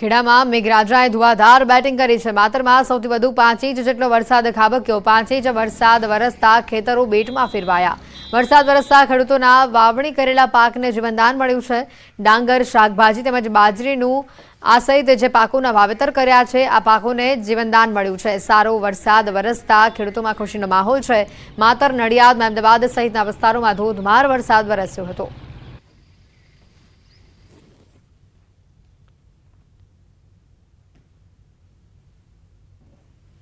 ખેડામાં મેઘરાજાએ ધુવાધાર બેટિંગ કરી છે. માતરમાં સૌથી વધુ પાંચ ઇંચ જેટલો વરસાદ ખાબક્યો. પાંચ ઇંચ વરસાદ વરસતા ખેતરો બેટમાં ફેરવાયા. વરસાદ વરસતા ખેડૂતોના વાવણી કરેલા પાકને જીવનદાન મળ્યું છે. ડાંગર, શાકભાજી તેમજ બાજરીનું આ સહિત જે પાકોના વાવેતર કર્યા છે, આ પાકોને જીવનદાન મળ્યું છે. સારો વરસાદ વરસતા ખેડૂતોમાં ખુશીનો માહોલ છે. માતર નડિયાદ અમદાવાદ સહિતના વિસ્તારોમાં ધોધમાર વરસાદ વરસ્યો હતો.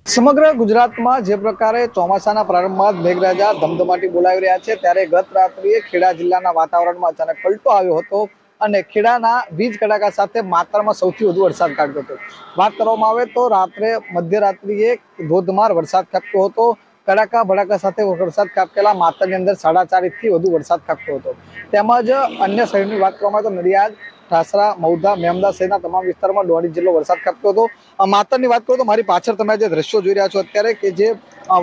સમગ્ર ગુજરાતમાં જે પ્રકારે ચોમાસાના પ્રારંભમાં મેઘરાજા ધમધમાટી બોલાવી રહ્યા છે, ત્યારે ગત રાત્રિએ ખેડા જિલ્લાના વાતાવરણમાં અચાનક પલટો આવ્યો હતો અને ખેડાના વીજ કડાકા સાથે માત્રામાં સૌથી વધુ વરસાદ કાઢતો હતો. વાત કરવામાં આવે તો રાત્રે મધ્યરાત્રિએ ધોધમાર વરસાદ ખાબક્યો હતો. કડાકા ભડાકા સાથે વરસાદ ખાબકેલા, માત્રની અંદર સાડા ચાર વધુ વરસાદ ખાબક્યો હતો. તેમજ અન્ય શહેરની વાત કરવામાં આવે તો નડિયાદ ઠાસરા મૌધા મેમદા સહિતના તમામ વિસ્તારમાં દોઢ જેટલો વરસાદ ખાબક્યો હતો. માતરની વાત કરું તો મારી પાછળ તમે જે દ્રશ્યો જોઈ રહ્યા છો અત્યારે કે જે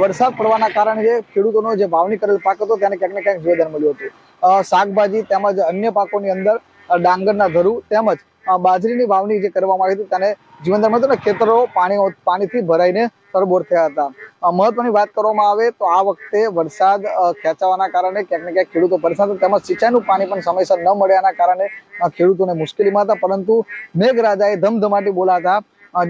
વરસાદ પડવાના કારણે જે ખેડૂતોનો જે વાવણી કરેલ પાક હતો તેને ક્યાંક ને ક્યાંક જીવદાન મળ્યું હતું. શાકભાજી તેમજ અન્ય પાકોની અંદર ડાંગરના ધરું તેમજ બાજરીની વાવણી જે કરવામાં આવી હતી તેને જીવનદરમાં હતું અને ખેતરો પાણી પાણીથી ભરાઈને તરબોર થયા હતા. મહત્વની વાત કરવામાં આવે તો આ વખતે વરસાદ ખેંચાવાના કારણે ક્યાંક ને ક્યાંક ખેડૂતો પરેશાન હતા. તેમજ સિંચાઈનું પાણી પણ સમયસર ન મળ્યાના કારણે ખેડૂતોને મુશ્કેલીમાં હતા. પરંતુ મેઘરાજાએ ધમધમાટી બોલાતા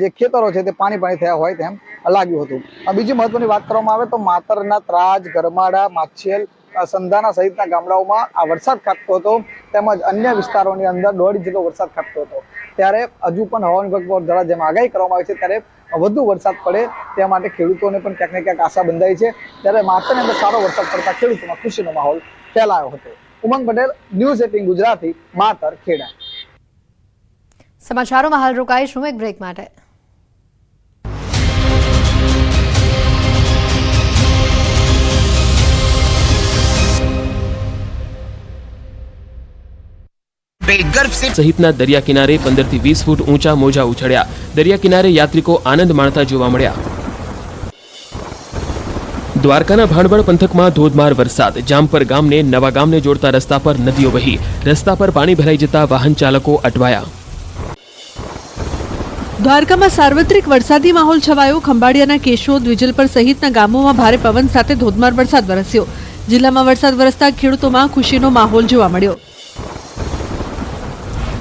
જે ખેતરો છે તે પાણી પાણી થયા હોય તેમ લાગ્યું હતું. બીજી મહત્વની વાત કરવામાં આવે તો માતરના ત્રાજ, ગરમાડા, માછેલ સંધાના સહિતના ગામડાઓમાં આ વરસાદ ખાબકતો હતો, તેમજ અન્ય વિસ્તારોની અંદર દોઢ જેટલો વરસાદ ખાબકતો હતો. ત્યારે હજુ પણ હવામાન વિભાગ દ્વારા જેમ આગાહી કરવામાં આવી છે, ત્યારે વધુ વરસાદ પડે તે માટે ખેડૂતોને પણ ક્યાંક ને ક્યાંક આશા બંધાઈ છે. ત્યારે માત્ર અંદર સારો વરસાદ પડતા ખેડૂતોમાં ખુશીનો માહોલ ફેલાયો હતો. Umang Patel, news eighteen Gujarati, Matar Kheda. સમાચારોમાં હાલ રોકાઈશું એક બ્રેક માટે. ગલ્ફ સહિતના દરિયા કિનારે પંદરથી વીસ ફૂટ ઊંચા મોજા ઉછળ્યા. દરિયા કિનારે યાત્રિકો આનંદ માણતા જોવા મળ્યા. દ્વારકાના ભાણબળ પંથકમાં ધોધમાર વરસાદ. જામપર ગામને નવા ગામને જોડતા રસ્તા પર નદીઓ વહી. રસ્તા પર પાણી ભરાઈ જતા વાહન ચાલકો અટવાયા. દ્વારકામાં સાર્વત્રિક વરસાદી માહોલ છવાયો. ખંભાળિયાના કેશોદ વિજલપર સહિતના ગામોમાં ભારે પવન સાથે ધોધમાર વરસાદ વરસ્યો. જિલ્લામાં વરસાદ વરસતા ખેડૂતોમાં ખુશીનો માહોલ જોવા મળ્યો.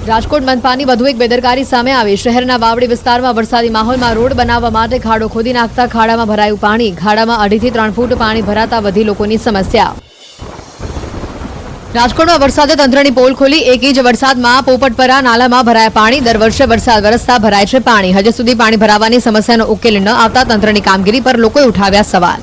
રાજકોટ મનપાની વધુ એક બેદરકારી સામે આવી. શહેરના વાવડી વિસ્તારમાં વરસાદી માહોલમાં રોડ બનાવવા માટે ખાડો ખોદી નાખતા ખાડામાં ભરાયું પાણી. ખાડામાં અઢીથી ત્રણ ફૂટ પાણી ભરાતા વધી લોકોની સમસ્યા. રાજકોટમાં વરસાદે તંત્રની પોલ ખોલી. એક ઇંચ વરસાદમાં પોપટપરા નાલામાં ભરાયા પાણી. દર વર્ષે વરસાદ વરસતા ભરાય છે પાણી. હજુ સુધી પાણી ભરાવાની સમસ્યાનો ઉકેલ ન આવતા તંત્રની કામગીરી પર લોકોએ ઉઠાવ્યા સવાલ.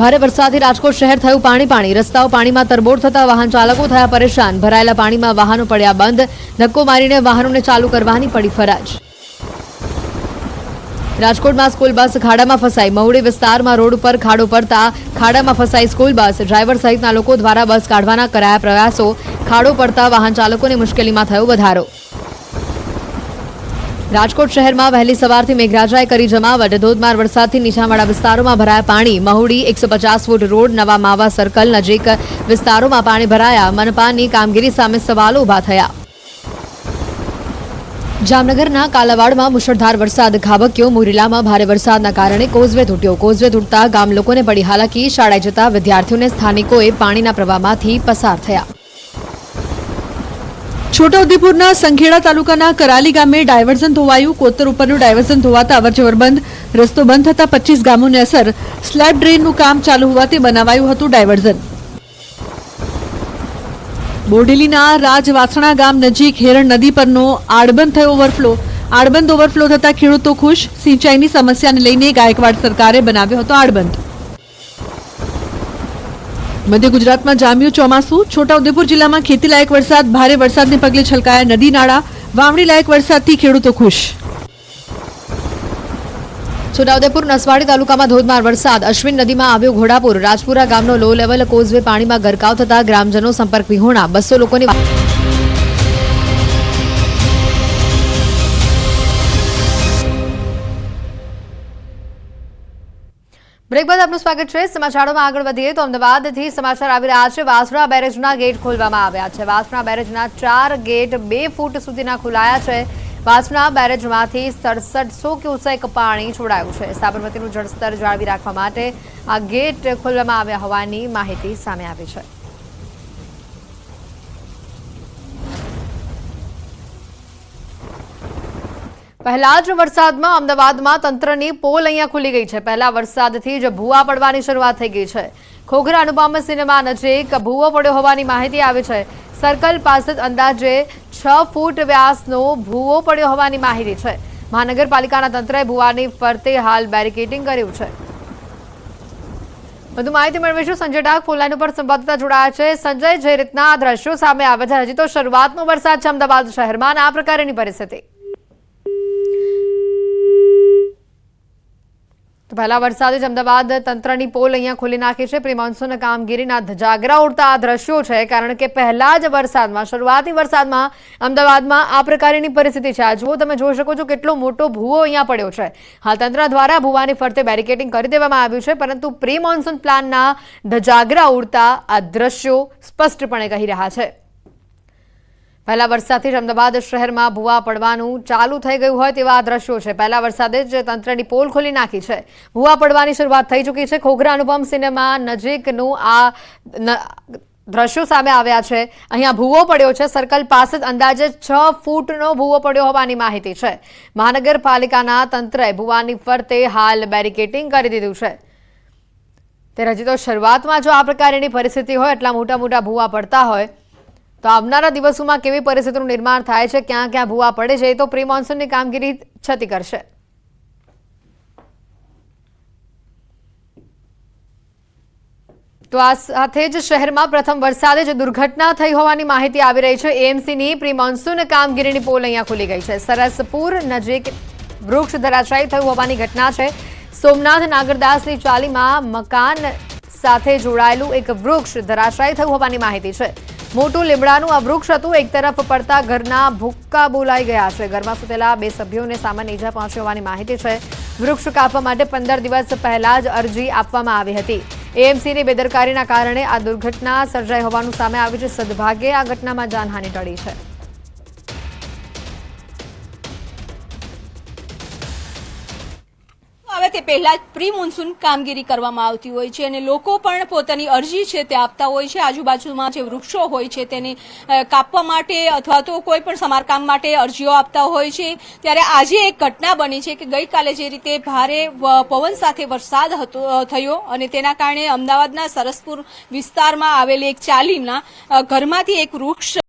ભારે વરસાદથી રાજકોટ શહેર થયું પાણી પાણી. રસ્તાઓ પાણીમાં તરબોળ થતા વાહન ચાલકો થયા પરેશાન. ભરાયેલા પાણીમાં વાહનો પડ્યા બંધ. ધક્કો મારીને વાહનોને ચાલુ કરવાની પડી ફરજ. રાજકોટમાં સ્કૂલ બસ ખાડામાં ફસાઈ. મહુડી વિસ્તારમાં રોડ ઉપર ખાડો પડતા ખાડામાં ફસાઈ સ્કૂલ બસ. ડ્રાઈવર સહિતના લોકો દ્વારા બસ કાઢવાના કરાયા પ્રયાસો. ખાડો પડતા વાહન ચાલકોની મુશ્કેલીમાં થયો વધારો. રાજકોટ શહેરમાં વહેલી સવારથી મેઘરાજાએ કરી જમાવટ. ધોધમાર વરસાદથી નીચાણવાળા વિસ્તારોમાં ભરાયા પાણી. મહુડી એકસો પચાસ ફૂટ રોડ, નવા માવા સર્કલ નજીક વિસ્તારોમાં પાણી ભરાયા. મનપાની કામગીરી સામે સવાલો ઊભા થયા. જામનગરના કાલાવાડમાં મુશળધાર વરસાદ, ખાબક્યો. મુરીલામાં ભારે વરસાદના કારણે કોઝવે તૂટ્યો. કોઝવે તૂટતા ગામ લોકોને પડી હાલાકી. શાળાએ જતા વિદ્યાર્થીઓને સ્થાનિકોએ પાણીના પ્રવાહમાંથી પસાર થયા. છોટાઉદેપુરના સંખેડા તાલુકાના કરાલી ગામે ડાયવર્ઝન ધોવાયું, કોતર ઉપરનું ડાયવર્ઝન ધોવાતા અવરજવર બંધ, રસ્તો બંધ થતા પચીસ ગામોને અસર, સ્લેબ ડ્રેનનું કામ ચાલુ હોવાથી બનાવાયું હતું ડાયવર્ઝન. બોડેલીના રાજવાસણા ગામ નજીક હેરણ નદી પરનો આડબંધ થયો ઓવરફ્લો. આડબંધ ઓવરફ્લો થતા ખેડૂતો ખુશ, સિંચાઈની સમસ્યાને લઈને ગાયકવાડ સરકારે બનાવ્યો હતો આડબંધ. મધ્ય ગુજરાતમાં જામ્યું ચોમાસું. છોટાઉદેપુર જિલ્લામાં ખેતી લાયક વરસાદ, ભારે વરસાદને પગલે છલકાયા નદી નાળા. વાવણી લાયક વરસાદથી ખેડૂતો ખુશ. છોટાઉદેપુર નસવાડી તાલુકામાં ધોધમાર વરસાદ. અશ્વિન નદીમાં આવ્યો ઘોડાપુર. રાજપુરા ગામનો લો લેવલ, કોઝવે પાણીમાં ગરકાવ થતા ગ્રામજનો સંપર્ક વિહોણા. બસો લોકોની બ્રેક બાદ આપનું સ્વાગત છે. સમાચારોમાં આગળ વધીએ તો અમદાવાદથી સમાચાર આવી રહ્યા છે. વાસણા બેરેજના ગેટ ખોલવામાં આવ્યા છે. વાસણા બેરેજના ચાર ગેટ બે ફૂટ સુધીના ખોલાયા છે. વાસણા બેરેજમાંથી સડસઠસો ક્યુસેક પાણી છોડાયું છે. સાબરમતીનું જળસ્તર જાળવી રાખવા માટે આ ગેટ ખોલવામાં આવ્યા હોવાની માહિતી સામે આવી છે. પહેલા જ વરસાદમાં અમદાવાદમાં તંત્રની પોલ અહીંયા ખુલી ગઈ છે. પહેલા વરસાદથી જ ભૂવા પડવાની શરૂઆત થઈ ગઈ છે. ખોખરા અનુપમ સિનેમા નજીક ભૂવો પડ્યો હોવાની માહિતી આવી છે. સર્કલ પાસે અંદાજે છ ફૂટ વ્યાસનો ભૂવો પડ્યો હોવાની માહિતી છે. મહાનગરપાલિકાના તંત્રએ ભૂવાની ફરતે હાલ બેરિકેડિંગ કર્યું છે. વધુ માહિતી મેળવીશું. સંજય ડાક ફોનલાઈન ઉપર સંવાદદાતા જોડાયા છે. સંજય, જે રીતના આ દ્રશ્યો સામે આવે છે, હજી તો શરૂઆતનો વરસાદ છે અમદાવાદ શહેરમાં આ પ્રકારની પરિસ્થિતિ. તો પહેલા વરસાદે જ અમદાવાદ તંત્રની પોલ અહીંયા ખોલી નાખી છે. પ્રી મોન્સૂન કામગીરીના ધજાગરા ઉડતા આ દ્રશ્યો છે, કારણ કે પહેલા જ વરસાદમાં, શરૂઆતી વરસાદમાં અમદાવાદમાં આ પ્રકારની પરિસ્થિતિ છે. આ જુઓ, તમે જોઈ શકો છો કેટલો મોટો ભૂવો અહીંયા પડ્યો છે. હાલ તંત્ર દ્વારા ભૂવાની ફરતે બેરિકેડિંગ કરી દેવામાં આવ્યું છે, પરંતુ પ્રી મોન્સૂન પ્લાનના ધજાગરા ઉડતા આ દ્રશ્યો સ્પષ્ટપણે કહી રહ્યા છે. પહેલા વરસાદથી જ અમદાવાદ શહેરમાં ભૂવા પડવાનું ચાલુ થઈ ગયું હોય તેવા દ્રશ્યો છે. પહેલા વરસાદે જ તંત્રની પોલ ખોલી નાખી છે. ભૂવા પડવાની શરૂઆત થઈ ચૂકી છે. ખોખરા અનુપમ સિનેમા નજીકનું આ દ્રશ્યો સામે આવ્યા છે. અહીંયા ભૂવો પડ્યો છે. સર્કલ પાસે જ અંદાજે છ ફૂટનો ભૂવો પડ્યો હોવાની માહિતી છે. મહાનગરપાલિકાના તંત્રએ ભૂવાની ફરતે હાલ બેરિકેટિંગ કરી દીધું છે. ત્યારે હજી તો શરૂઆતમાં જો આ પ્રકારની પરિસ્થિતિ હોય, એટલા મોટા મોટા ભૂવા પડતા હોય. તો આવનારા દિવસોમાં કેવી પરિસ્થિતિનું નિર્માણ થાય છે, ક્યાં ક્યાં ભૂવા પડે છે, એ તો પ્રી મોન્સૂનની કામગીરી છતી કરશે. તો આ સાથે જ શહેરમાં પ્રથમ વરસાદે જ દુર્ઘટના થઈ હોવાની માહિતી આવી રહી છે. એએમસીની પ્રી મોન્સૂન કામગીરીની પોલ અહીંયા ખુલી ગઈ છે. સરસપુર નજીક વૃક્ષ ધરાશાયી થયું હોવાની ઘટના છે. સોમનાથ નાગરદાસની ચાલીમાં મકાન સાથે જોડાયેલું એક વૃક્ષ ધરાશાયી થયું હોવાની માહિતી છે. મોટું લીમડાનું આ વૃક્ષ હતું. એક તરફ પડતા ઘરના ભૂક્કા બોલાઈ ગયા છે. ઘરમાં સુતેલા બે સભ્યોને સામાન્ય ઈજા પહોંચી હોવાની માહિતી છે. વૃક્ષ કાપવા માટે પંદર દિવસ પહેલા જ અરજી આપવામાં આવી હતી. એએમસીની બેદરકારીના કારણે આ દુર્ઘટના સર્જાઈ હોવાનું સામે આવ્યું છે. સદભાગ્યે આ ઘટનામાં જાનહાનિ ટળી છે. તે પહેલા જ પ્રી મોન્સૂન કામગીરી કરવામાં આવતી હોય છે અને લોકો પણ પોતાની અરજી છે તે આપતા હોય છે. આજુબાજુમાં જે વૃક્ષો હોય છે તેને કાપવા માટે અથવા તો કોઈ પણ સમારકામ માટે અરજીઓ આપતા હોય છે. ત્યારે આજે એક ઘટના બની છે કે ગઈકાલે જે રીતે ભારે પવન સાથે વરસાદ હતો થયો અને તેના કારણે અમદાવાદના સરસપુર વિસ્તારમાં આવેલી એક ચાલીના ઘરમાંથી એક વૃક્ષ